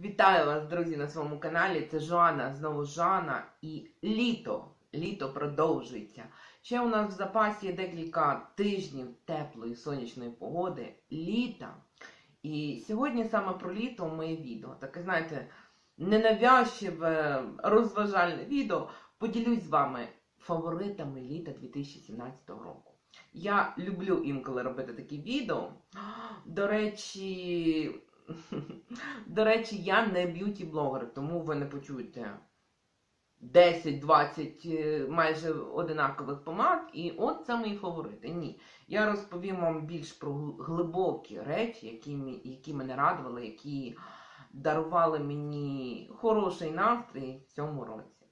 Вітаю вас, друзі, на своєму каналі. Це Жоанна, знову Жана і літо. Літо продовжується. Ще у нас в запасі декілька тижнів теплої сонячної погоди, літа. І сьогодні саме про літо моє відео. Таке, знаєте, ненавязчиве, розважальне відео. Поділюсь з вами фаворитами літа 2017 року. Я люблю інколи робити такі відео. До речі, до речі, я не б'юті-блогер, тому ви не почуєте 10-20 майже одинакових помад. І от це мої фаворити. Ні. Я розповім вам більш про глибокі речі, які, які мене радували, які дарували мені хороший настрій в цьому році.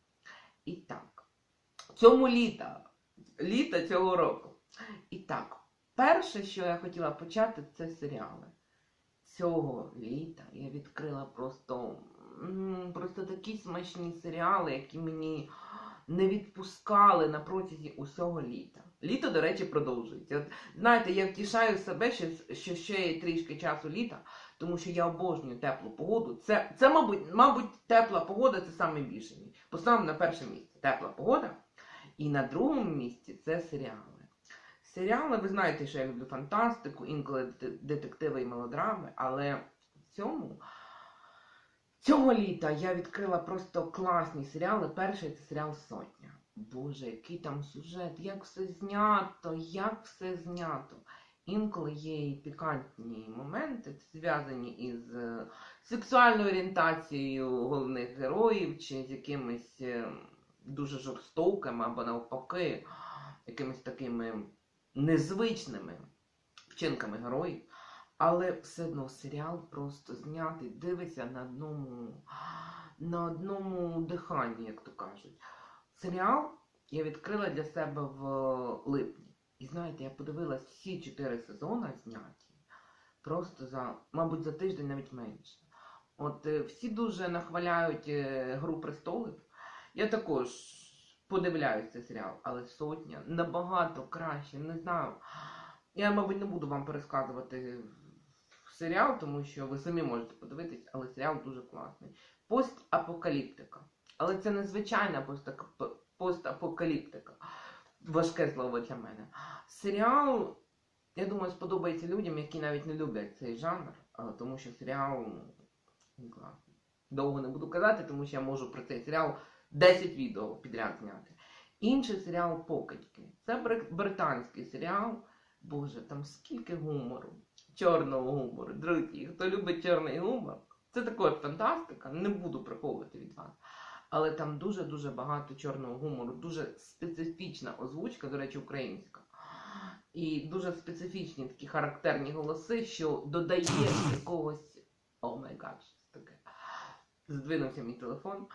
І так, цьому літа, літа цього року. І так, перше, що я хотіла почати, це серіали. Цього літа я відкрила просто просто такі смачні серіали, які мені не відпускали на протязі усього літа. Літо, до речі, продовжується. От, знаєте, я втішаю себе, що, що ще є трішки часу літа, тому що я обожнюю теплу погоду. Це, це мабуть, мабуть, тепла погода це саме більше. Поставимо на перше місце тепла погода. І на другому місці це серіали. Серіали, ви знаєте, що я люблю фантастику, інколи детективи і мелодрами, але в цьому цього літа я відкрила просто класні серіали. Перший це серіал Сотня. Боже, який там сюжет, як все знято, як все знято. Інколи є і пікантні моменти, зв'язані із е, сексуальною орієнтацією головних героїв, чи з якимись е, дуже жорстокими або навпаки, якимись такими незвичними вчинками героїв, але все одно серіал просто знятий, дивиться на одному, на одному диханні, як то кажуть. Серіал я відкрила для себе в липні. І знаєте, я подивилась всі чотири сезони зняті. Просто за, мабуть, за тиждень навіть менше. От всі дуже нахваляють Гру престолів. Я також подивляюсь цей серіал, але сотня набагато краще, не знаю. Я, мабуть, не буду вам пересказувати серіал, тому що ви самі можете подивитись, але серіал дуже класний. Постапокаліптика. Але це незвичайна постапокаліптика. Важке слово для мене. Серіал, я думаю, сподобається людям, які навіть не люблять цей жанр, тому що серіал класний. Довго не буду казати, тому що я можу про цей серіал 10 відео підряд зняти. Інший серіал Покидьки. Це британський серіал. Боже, там скільки гумору, чорного гумору. Друзі, хто любить чорний гумор, це також фантастика, не буду приховувати від вас. Але там дуже-дуже багато чорного гумору, дуже специфічна озвучка, до речі, українська. І дуже специфічні такі характерні голоси, що додає якогось. О май гад, таке. Здвинувся мій телефон.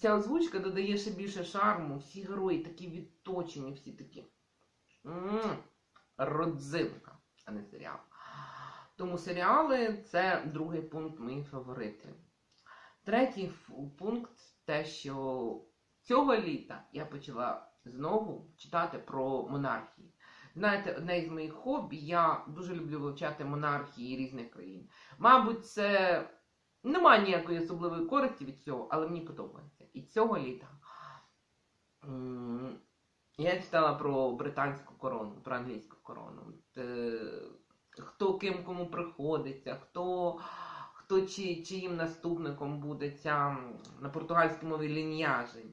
Ця озвучка додає ще більше шарму, всі герої такі відточені, всі такі. Родзинка, а не серіал. Тому серіали це другий пункт моїх фаворитів. Третій пункт те, що цього літа я почала знову читати про монархії. Знаєте, одне із моїх хобі, я дуже люблю вивчати монархії різних країн. Мабуть, це немає ніякої особливої користі від цього, але мені подобається. І цього літа я читала про британську корону, про англійську корону. Хто ким кому приходиться, хто хто чи, чиїм наступником буде ця на португальській мові ліньяжі,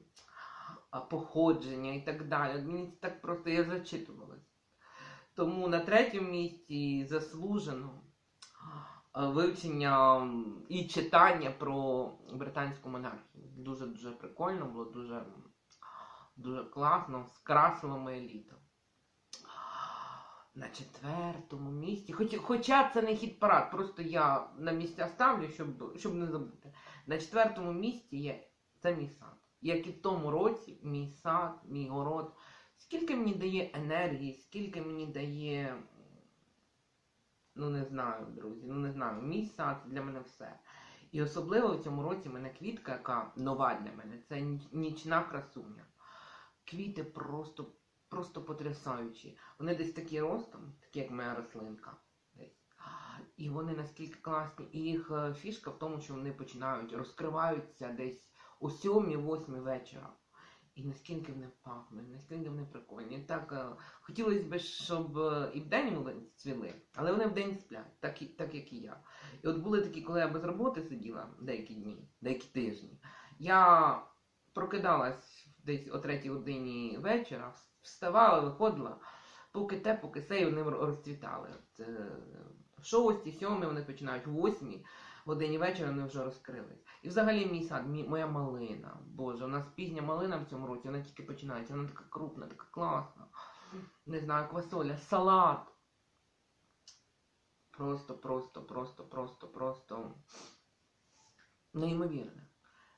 походження і так далі. Мені це так просто я зачитувалась. Тому на третьому місці заслужено вивчення і читання про британську монархію. Дуже-дуже прикольно, було дуже дуже класно, скрасило моє літо. На четвертому місці. Хоч, хоча це не хід парад, просто я на місця ставлю, щоб щоб не забути. На четвертому місці є це мій сад. Як і в тому році, мій сад, мій город. Скільки мені дає енергії, скільки мені дає Ну, не знаю, друзі, ну не знаю. Мій сад для мене все. І особливо в цьому році мене квітка, яка нова для мене, це нічна красуня. Квіти просто просто потрясаючі. Вони десь такі ростом, такі як моя рослинка. І вони наскільки класні. І їх е, фішка в тому, що вони починають розкриваються десь о 7-8 вечора. І наскільки вони пахнуть, наскільки вони прикольні. Так е, хотілося б, щоб е, і вдень вони цвіли, але вони вдень сплять, так, так як і я. І от були такі, коли я без роботи сиділа деякі дні, деякі тижні. Я прокидалась десь о третій годині вечора, вставала, виходила, поки те, поки се, і вони розцвітали. Це в шостій, сьомій вони починають, в восьмій годині вечора вони вже розкрились. І взагалі мій сад, мій, моя малина. Боже, у нас пізня малина в цьому році, вона тільки починається, вона така крупна, така класна. Не знаю, квасоля, салат. Просто, просто, просто, просто, просто неймовірне.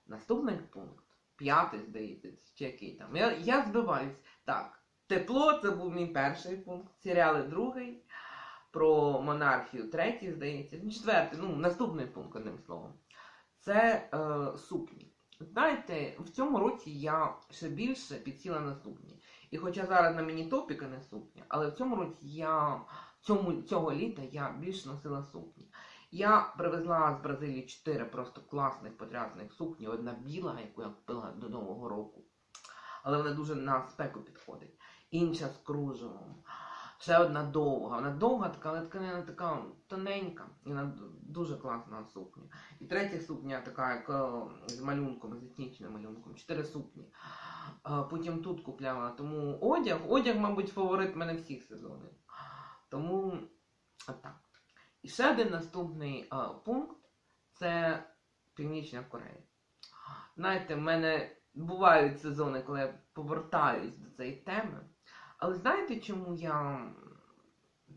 Наступний пункт, п'ятий, здається, чи який там. Я, я збиваюсь. Так, тепло це був мій перший пункт, серіали другий, про монархію третій, здається. Четвертий, ну, наступний пункт, одним словом. Це е, сукні. Знаєте, в цьому році я ще більше підсіла на сукні. І хоча зараз на мені топіка не сукня, але в цьому році я цьому, цього літа я більше носила сукні. Я привезла з Бразилії чотири просто класних потрясних сукні. Одна біла, яку я купила до Нового року. Але вона дуже на спеку підходить. Інша з кружевом. Ще одна довга. Вона довга, така, але тканина така тоненька. І вона дуже класна сукня. І третя сукня така, як е, з малюнком, з етнічним малюнком. Чотири сукні. Е, Потім тут купляла. Тому одяг, одяг, мабуть, фаворит мене всіх сезонів. Тому отак. І ще один наступний е, пункт це Північна Корея. Знаєте, в мене бувають сезони, коли я повертаюсь до цієї теми. Але знаєте, чому я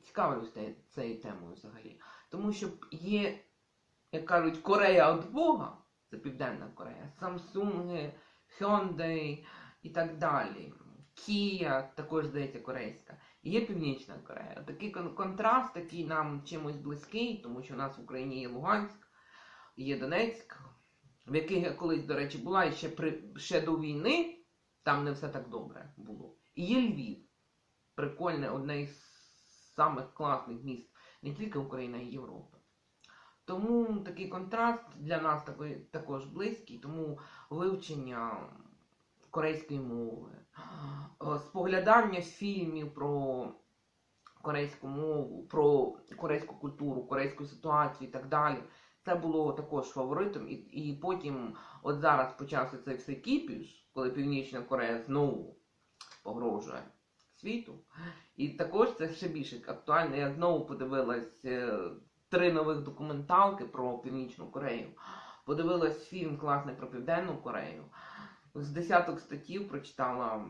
цікавлюсь цією темою взагалі? Тому що є, як кажуть, Корея від Бога, це Південна Корея, Samsung, Hyundai і так далі. Kia, також здається, корейська. І є Північна Корея. Такий кон- контраст, такий нам чимось близький, тому що у нас в Україні є Луганськ, є Донецьк, в яких я колись, до речі, була і ще, при, ще до війни, там не все так добре було. І є Львів. Прикольне, одне із самих класних міст не тільки України, а й Європи. Тому такий контраст для нас такий, також близький, тому вивчення корейської мови, е, споглядання фільмів про корейську мову, про корейську культуру, корейську ситуацію і так далі. Це було також фаворитом, і, і потім, от зараз почався цей все кіпіш, коли Північна Корея знову погрожує світу. І також це ще більше актуально. Я знову подивилась е, три нових документалки про Північну Корею. Подивилась фільм класний про Південну Корею. З десяток статтів прочитала,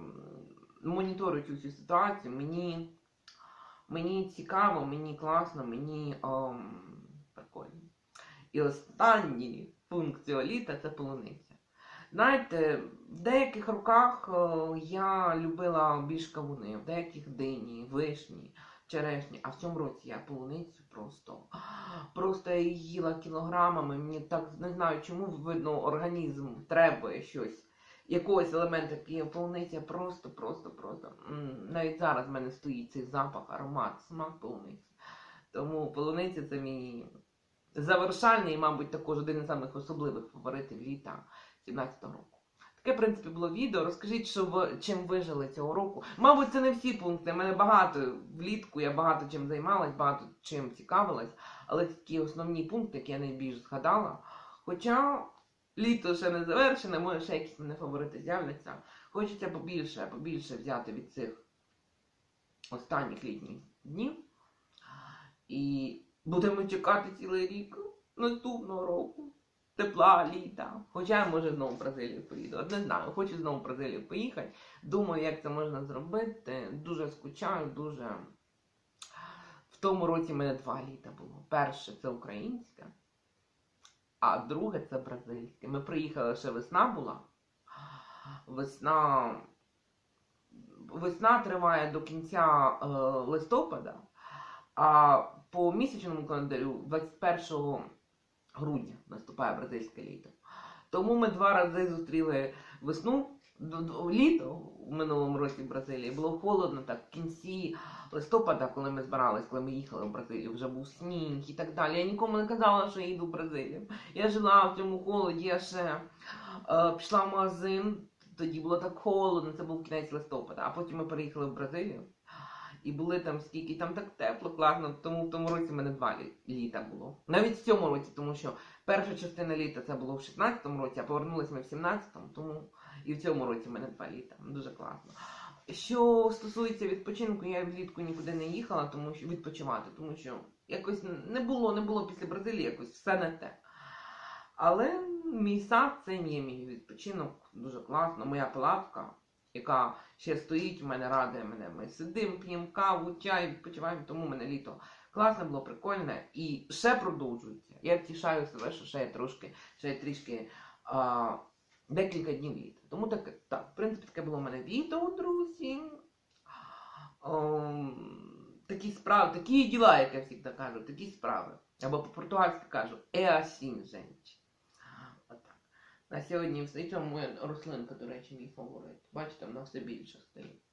моніторю цю ситуацію. Мені, мені цікаво, мені класно, мені ем, прикольно. І останній пункт цього літа це полуниця. Знаєте, в деяких роках е, я любила більш кавуни, в деяких дині, вишні, черешні, а в цьому році я полуницю просто, просто я її їла кілограмами. Мені так не знаю, чому видно, організм требує щось, якогось елементу, який полуниця, просто, просто, просто. Навіть зараз в мене стоїть цей запах, аромат, смак полуниці. Тому полуниця це мій завершальний, мабуть, також один із самих особливих фаворитів літа 17-го року. Таке, в принципі, було відео. Розкажіть, що ви, чим ви жили цього року. Мабуть, це не всі пункти. У мене багато влітку, я багато чим займалась, багато чим цікавилась, але це такі основні пункти, які я найбільш згадала. Хоча літо ще не завершене, може ще якісь мене фаворити з'являться. Хочеться побільше, побільше взяти від цих останніх літніх днів. І будемо чекати цілий рік наступного року. Тепла, літа. Хоча я може знову в Бразилію поїду. Не знаю, хочу знову в Бразилію поїхати. Думаю, як це можна зробити. Дуже скучаю, дуже. В тому році мене два літа було. Перше це українське, а друге це бразильське. Ми приїхали ще весна була. Весна. Весна триває до кінця е, листопада, а по місячному календарю 21 грудня наступає бразильське літо. Тому ми два рази зустріли весну літо в минулому році в Бразилії було холодно, так в кінці листопада, коли ми збирались, коли ми їхали в Бразилію, вже був сніг і так далі. Я нікому не казала, що я їду в Бразилію. Я жила в цьому холоді, я ще е, пішла в магазин, тоді було так холодно, це був кінець листопада, а потім ми переїхали в Бразилію. І були там скільки, там так тепло, класно, тому в тому році в мене два літа було. Навіть в цьому році, тому що перша частина літа це було в 16-му році, а повернулися ми в 17-му, тому і в цьому році в мене два літа. Дуже класно. Що стосується відпочинку, я влітку нікуди не їхала, тому що відпочивати, тому що якось не було, не було після Бразилії, якось все не те. Але мій сад це є мій відпочинок, дуже класно. Моя палатка, яка ще стоїть, в мене радує мене. Ми сидимо, п'ємо каву, чай, відпочиваємо, тому в мене літо класне було, прикольне і ще продовжується. Я втішаю себе, що ще є трошки, ще є трішки а, декілька днів літа. Тому так, так, в принципі, таке було в мене відео, друзі. Ем, такі справи, такі діла, як я завжди кажу, такі справи. Або по-португальськи кажу, е асін, женщ. Отак. На сьогодні все. Цьому рослинка, до речі, мій фаворит. Бачите, вона все більше стоїть.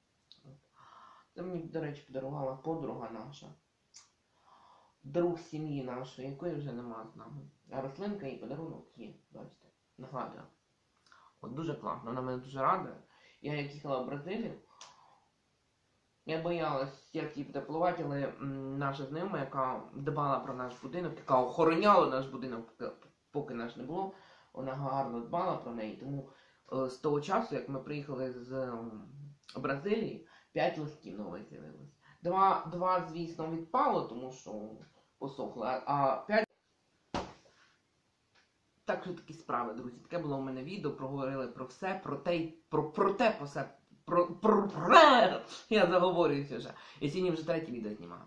Це мені, до речі, подарувала подруга наша. Друг сім'ї нашої, якої вже нема з нами. А рослинка і подарунок є, бачите, нагадую. От дуже класно, вона мене дуже радує. Я як їхала в Бразилію, я боялась, як її буде плувати, але наша знайома, яка дбала про наш будинок, яка охороняла наш будинок, поки наш не було, вона гарно дбала про неї. Тому е, з того часу, як ми приїхали з Бразилії, п'ять листків нових з'явилось. Два, два, звісно, відпало, тому що посохли, а- п'ять. Так що такі справи, друзі. Таке було у мене відео, проговорили про все, про те, про, про те, по все. Про, про, про, я заговорююся вже. Я сьогодні вже третє відео знімаю.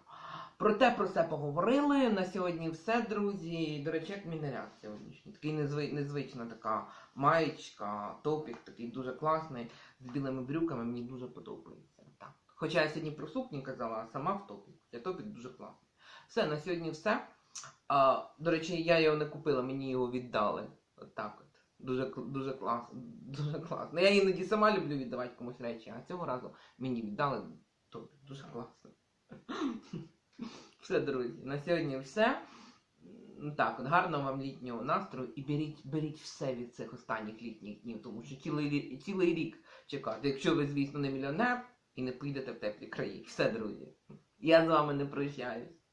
Про те, про все поговорили. На сьогодні все, друзі. До речі, як мій наряд сьогоднішній. Такий незви, незвична така маєчка, топік, такий дуже класний, з білими брюками, мені дуже подобається. Так. Хоча я сьогодні про сукні казала, а сама в топік. Хоча топік дуже класний. Все, на сьогодні все. А, до речі, я його не купила, мені його віддали. От так от. Дуже, дуже класно. Дуже класно. Я іноді сама люблю віддавати комусь речі, а цього разу мені віддали. То дуже класно. Все, друзі, на сьогодні все. Так, от гарного вам літнього настрою і беріть, беріть все від цих останніх літніх днів, тому що цілий, цілий рік чекати, якщо ви, звісно, не мільйонер і не поїдете в теплі краї. Все, друзі. Я з вами не прощаюсь.